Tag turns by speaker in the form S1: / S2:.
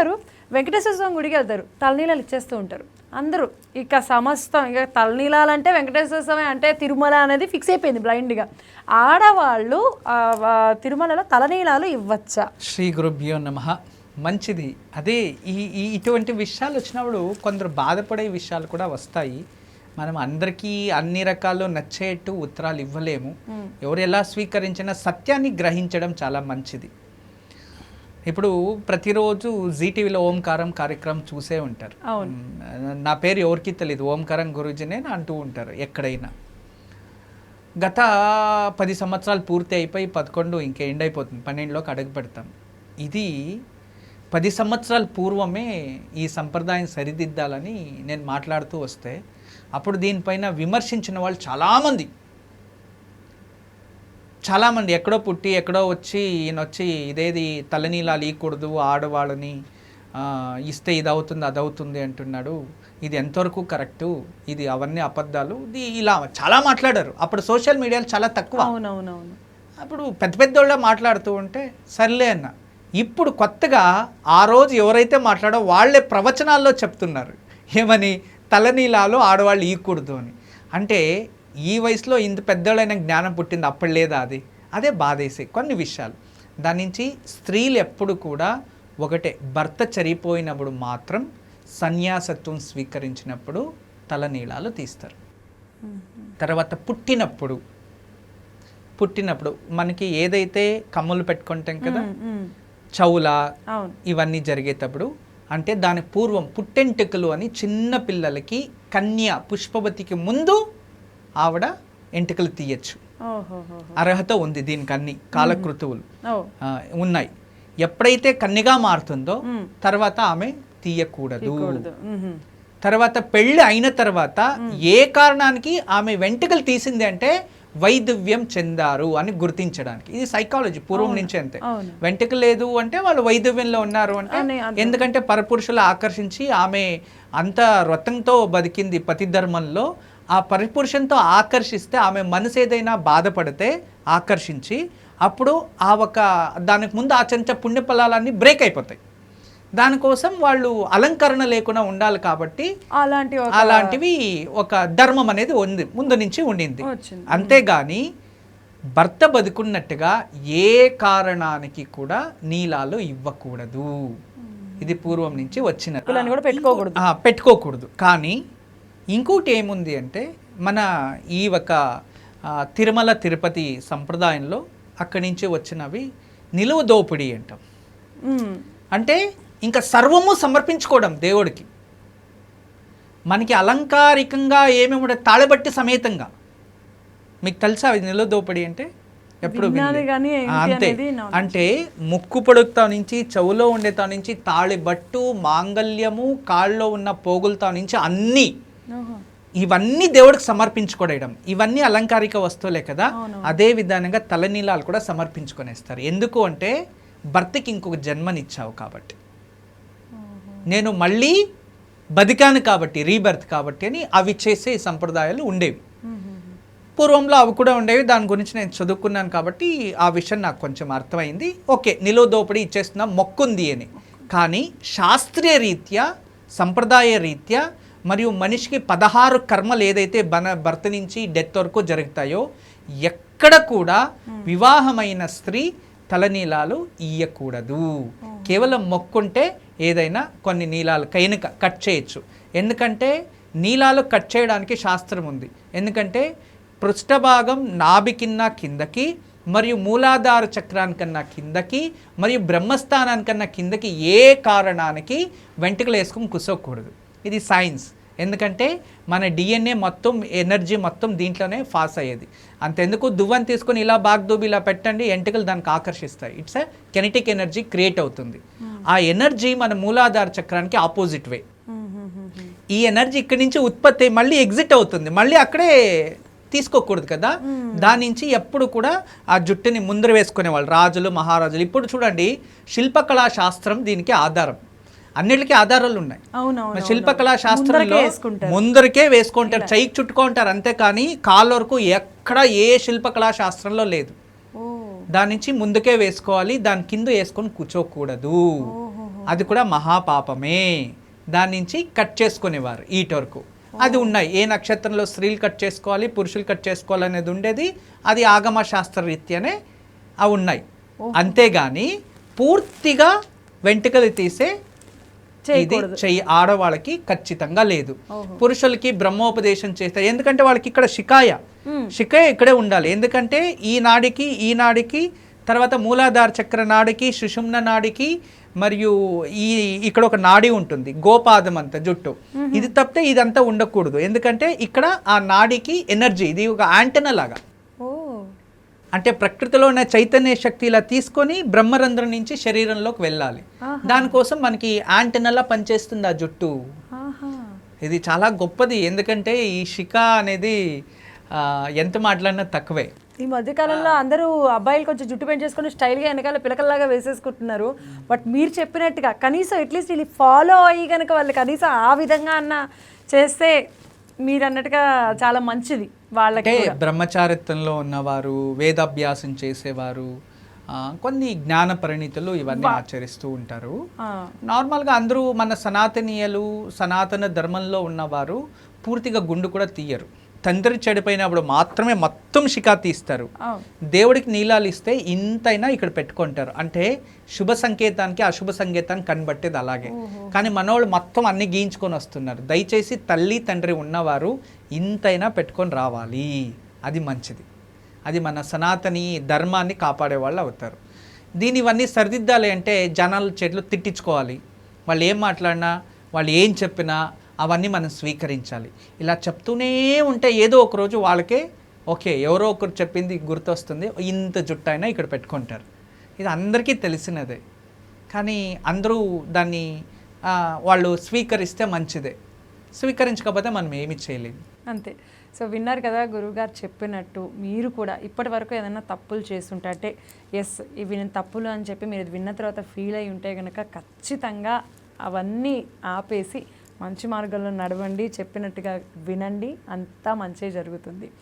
S1: గారు వెంకటేశ్వర స్వామి గుడికి వెళ్తారు తలనీలాలు ఇచ్చేస్తూ ఉంటారు. అందరూ ఇక సమస్తం ఇక తలనీలాలు అంటే వెంకటేశ్వర స్వామి అంటే తిరుమల అనేది ఫిక్స్ అయిపోయింది బ్లైండ్గా ఆడవాళ్ళు తిరుమలలో తలనీలాలు ఇవ్వచ్చా?
S2: శ్రీ గురుభ్యో నమ. మంచిది. అదే ఈ ఈ ఇటువంటి విషయాలు వచ్చినప్పుడు కొందరు బాధపడే విషయాలు కూడా వస్తాయి. మనం అందరికీ అన్ని రకాలు నచ్చేట్టు ఉత్తరాలు ఇవ్వలేము. ఎవరు ఎలా స్వీకరించినా సత్యాన్ని గ్రహించడం చాలా మంచిది. ఇప్పుడు ప్రతిరోజు జీటీవీలో ఓంకారం కార్యక్రమం చూసే ఉంటారు. నా పేరు ఎవరికి తెలియదు ఓంకారం గురూజీనే అంటూ ఉంటారు ఎక్కడైనా. గత పది సంవత్సరాలు పూర్తి అయిపోయి పదకొండు ఇంకా ఎండ్ అయిపోతుంది. పన్నెండులోకి అడుగు పెడతాం. ఇది పది సంవత్సరాల పూర్వమే ఈ సంప్రదాయం సరిదిద్దాలని నేను మాట్లాడుతూ వస్తే అప్పుడు దీనిపైన విమర్శించిన వాళ్ళు చాలామంది. చాలామంది ఎక్కడో పుట్టి ఎక్కడో వచ్చి ఈయన వచ్చి ఇదేది తలనీలాలు ఇవ్వకూడదు ఆడవాళ్ళని ఇస్తే ఇది అవుతుంది అది అవుతుంది అంటున్నాడు. ఇది ఎంతవరకు కరెక్టు? ఇది అవన్నీ అబద్ధాలు? ఇది ఇలా చాలా మాట్లాడారు. అప్పుడు సోషల్ మీడియాలో చాలా తక్కువ.
S1: అవునవునవును.
S2: అప్పుడు పెద్ద పెద్దోళ్ళ మాట్లాడుతూ ఉంటే సర్లే అన్న. ఇప్పుడు కొత్తగా ఆ రోజు ఎవరైతే మాట్లాడో వాళ్ళే ప్రవచనాల్లో చెప్తున్నారు. ఏమని? తలనీలాలు ఆడవాళ్ళు ఈకూడదు అని. అంటే ఈ వయసులో ఇంత పెద్దోళ్ళైన జ్ఞానం పుట్టింది అప్పుడు లేదా అది? అదే బాధేసే కొన్ని విషయాలు. దాని నుంచి స్త్రీలు ఎప్పుడు కూడా ఒకటే భర్త చనిపోయినప్పుడు మాత్రం సన్యాసత్వం స్వీకరించినప్పుడు తలనీలాలు తీస్తారు. తర్వాత పుట్టినప్పుడు పుట్టినప్పుడు మనకి ఏదైతే కమ్ములు పెట్టుకుంటాం కదా. చౌల ఇవన్నీ జరిగేటప్పుడు అంటే దాని పూర్వం పుట్టెంటుకలు అని చిన్న పిల్లలకి కన్య పుష్పవతికి ముందు ఆవిడ ఎంటుకలు తీయచ్చు. అర్హత ఉంది దీనికి అన్ని కాలకృతువులు ఉన్నాయి. ఎప్పుడైతే కన్యగా మారుతుందో. తర్వాత ఆమె తీయకూడదు. తర్వాత పెళ్ళి అయిన తర్వాత ఏ కారణానికి ఆమె వెంట్రుకలు తీసింది అంటే వైదవ్యం చెందారు అని గుర్తించడానికి. ఇది సైకాలజీ పూర్వం నుంచి అంతే. వెంట్రుక లేదు అంటే వాళ్ళు వైదవ్యంలో ఉన్నారు అంటే. ఎందుకంటే పరపురుషులు ఆకర్షించి ఆమె అంత వ్రతంతో బతికింది పతి ధర్మంలో ఆ పరిపురుషంతో ఆకర్షిస్తే ఆమె మనసు ఏదైనా బాధపడితే ఆకర్షించి అప్పుడు ఆ ఒక దానికి ముందు ఆచరించే పుణ్యఫలాలన్నీ బ్రేక్ అయిపోతాయి. దానికోసం వాళ్ళు అలంకరణ లేకుండా ఉండాలి కాబట్టి
S1: అలాంటి
S2: అలాంటివి ఒక ధర్మం అనేది ఉంది ముందు నుంచి ఉండింది. అంతేగాని భర్త బతుకున్నట్టుగా ఏ కారణానికి కూడా నీలాలు ఇవ్వకూడదు. ఇది పూర్వం నుంచి వచ్చిన
S1: పెట్టుకోకూడదు.
S2: ఆ, పెట్టుకోకూడదు. కానీ ఇంకోటి ఏముంది అంటే మన ఈ ఒక తిరుమల తిరుపతి సంప్రదాయంలో అక్కడి నుంచి వచ్చినవి నిలువ దోపిడీ అంటాం. అంటే ఇంకా సర్వము సమర్పించుకోవడం దేవుడికి మనకి అలంకారికంగా ఏమేమి తాళబట్టి సమేతంగా మీకు తెలుసా అది నిలువ దోపిడీ అంటే ఎప్పుడు అంతే. అంటే ముక్కు పొడుగుతా నుంచి చెవులో ఉండేతా నుంచి తాళిబట్టు మాంగల్యము కాళ్ళలో ఉన్న పోగులతో నుంచి అన్నీ. ఇవన్నీ దేవుడికి సమర్పించుకోవడం ఇవన్నీ అలంకారిక వస్తువులే కదా. అదే విధానంగా తలనీలాలు కూడా సమర్పించుకొనేస్తారు. ఎందుకు అంటే భర్తకి ఇంకొక జన్మనిచ్చావు కాబట్టి. నేను మళ్ళీ బతికాను కాబట్టి రీబర్త్ కాబట్టి అని అవి చేసే సంప్రదాయాలు ఉండేవి. పూర్వంలో అవి కూడా ఉండేవి. దాని గురించి నేను చదువుకున్నాను కాబట్టి ఆ విషయం నాకు కొంచెం అర్థమైంది. ఓకే నిలువ దోపిడీ ఇచ్చేస్తున్నా మొక్కుంది అని. కానీ శాస్త్రీయ రీత్యా సంప్రదాయ రీత్యా మరియు మనిషికి పదహారు కర్మలు ఏదైతే బన భర్త నుంచి డెత్ వరకు జరుగుతాయో ఎక్కడ కూడా వివాహమైన స్త్రీ తలనీలాలు ఇయ్యకూడదు. కేవలం మొక్కుంటే ఏదైనా కొన్ని నీలాలు కైనక కట్ చేయొచ్చు. ఎందుకంటే నీలాలు కట్ చేయడానికి శాస్త్రం ఉంది. ఎందుకంటే పృష్ఠభాగం నాభి కింద కిందకి మరియు మూలాధార చక్రానికన్నా కిందకి మరియు బ్రహ్మస్థానానికన్నా కిందకి ఏ కారణానికి వెంట్రుకలు వేసుకుని కూర్చోకూడదు. ఇది సైన్స్. ఎందుకంటే మన డిఎన్ఏ మొత్తం ఎనర్జీ మొత్తం దీంట్లోనే పాస్ అయ్యేది. అంతెందుకు దువ్వని తీసుకొని ఇలా బాగ్దూబి ఇలా పెట్టండి ఎంటికలు దానికి ఆకర్షిస్తాయి. It's a kinetic energy create అవుతుంది. ఆ ఎనర్జీ మన మూలాధార చక్రానికి ఆపోజిట్ వే.
S1: ఉహుం.
S2: ఈ ఎనర్జీ ఇక్కడి నుంచి ఉత్పత్తి మళ్ళీ ఎగ్జిట్ అవుతుంది. మళ్ళీ అక్కడే తీసుకోకూడదు కదా? దాని నుంచి ఎప్పుడు కూడా ఆ జుట్టుని ముందర వేసుకునేవాళ్ళు రాజులు మహారాజులు. ఇప్పుడు చూడండి శిల్పకళా శాస్త్రం దీనికి ఆధారం. అన్నిటికీ ఆధారాలు ఉన్నాయి.
S1: అవునవును.
S2: శిల్పకళా శాస్త్రంలో
S1: ముందరకే వేసుకుంటారు.
S2: ముందరికే వేసుకుంటారు. చైకి చుట్టుకుంటారు. అంతే కానీ కాళ్ళ వరకు ఎక్కడ ఏ శిల్పకళా శాస్త్రంలో లేదు. దాని నుంచి ముందుకే వేసుకోవాలి. దాని కింద వేసుకొని కూర్చోకూడదు. అది కూడా మహాపాపమే. దాని నుంచి కట్ చేసుకునేవారు ఈట వరకు. అది ఉన్నాయి. ఏ నక్షత్రంలో స్త్రీలు కట్ చేసుకోవాలి పురుషులు కట్ చేసుకోవాలి అనేది ఉండేది. అది ఆగమ శాస్త్ర రీత్యానే అవి ఉన్నాయి. అంతేగాని పూర్తిగా వెంట్రుకలు తీసే ఇది. చెయ్యి ఆడవాళ్ళకి ఖచ్చితంగా లేదు. పురుషులకి బ్రహ్మోపదేశం చేస్తారు. ఎందుకంటే వాళ్ళకి ఇక్కడ షికాయ. షికాయ ఇక్కడే ఉండాలి. ఎందుకంటే ఈ నాడికి ఈ నాడికి తర్వాత మూలాధార చక్ర నాడికి సుషుమ్న నాడికి మరియు ఈ ఇక్కడ ఒక నాడి ఉంటుంది. గోపాదం అంత జుట్టు. ఇది తప్పితే ఇదంతా ఉండకూడదు. ఎందుకంటే ఇక్కడ ఆ నాడికి ఎనర్జీ ఇది ఒక యాంటెనా లాగా. అంటే ప్రకృతిలో ఉన్న చైతన్య శక్తి ఇలా తీసుకొని బ్రహ్మరంధ్రం నుంచి శరీరంలోకి వెళ్ళాలి. దానికోసం మనకి యాంటెనలా పనిచేస్తుంది ఆ జుట్టు. ఇది చాలా గొప్పది. ఎందుకంటే ఈ షిక అనేది ఎంత మాట్లాడినా తక్కువే.
S1: ఈ మధ్య కాలంలో అందరూ అబ్బాయిలు కొంచెం జుట్టు పెంచేసుకొని స్టైల్గా వెనకాల పిలకల్లాగా వేసేసుకుంటున్నారు. బట్ మీరు చెప్పినట్టుగా కనీసం అట్లీస్ట్ ఇది ఫాలో అయ్యి కనుక వాళ్ళు కనీసం ఆ విధంగా అన్న చేస్తే మీరు అన్నట్టుగా చాలా మంచిది. వాళ్ళకి
S2: బ్రహ్మచారిత్వంలో ఉన్నవారు వేదాభ్యాసం చేసేవారు కొన్ని జ్ఞాన పరిణితులు ఇవన్నీ ఆచరిస్తూ ఉంటారు. నార్మల్గా అందరూ మన సనాతనీయులు సనాతన ధర్మంలో ఉన్నవారు పూర్తిగా గుండు కూడా తీయరు. తండ్రి చెడిపోయినప్పుడు మాత్రమే మొత్తం షికా తీస్తారు. దేవుడికి నీలాలు ఇస్తే ఇంతైనా ఇక్కడ పెట్టుకుంటారు. అంటే శుభ సంకేతానికి అశుభ సంకేతానికి కనబట్టేది అలాగే. కానీ మనోళ్ళు మొత్తం అన్ని గీయించుకొని వస్తున్నారు. దయచేసి తల్లి తండ్రి ఉన్నవారు ఇంతైనా పెట్టుకొని రావాలి. అది మంచిది. అది మన సనాతని ధర్మాన్ని కాపాడే వాళ్ళు అవుతారు. దీని ఇవన్నీ సరిదిద్దాలి అంటే జనాలు చెట్లు తిట్టించుకోవాలి. వాళ్ళు ఏం మాట్లాడినా వాళ్ళు ఏం చెప్పినా అవన్నీ మనం స్వీకరించాలి. ఇలా చెప్తూనే ఉంటే ఏదో ఒకరోజు వాళ్ళకే ఓకే ఎవరో ఒకరు చెప్పింది గుర్తొస్తుంది ఇంత జుట్టు అయినా ఇక్కడ పెట్టుకుంటారు. ఇది అందరికీ తెలిసినదే. కానీ అందరూ దాన్ని వాళ్ళు స్వీకరిస్తే మంచిదే. స్వీకరించకపోతే మనం ఏమి చేయలేము
S1: అంతే. సో విన్నారు కదా గురువుగారు చెప్పినట్టు మీరు కూడా ఇప్పటి వరకు ఏదైనా తప్పులు చేస్తుంటే అంటే ఎస్ ఇవి నేను తప్పులు అని చెప్పి మీరు విన్న తర్వాత ఫీల్ అయి ఉంటే కనుక ఖచ్చితంగా అవన్నీ ఆపేసి మంచి మార్గంలో నడవండి చెప్పినట్టుగా వినండి అంతా మంచి జరుగుతుంది.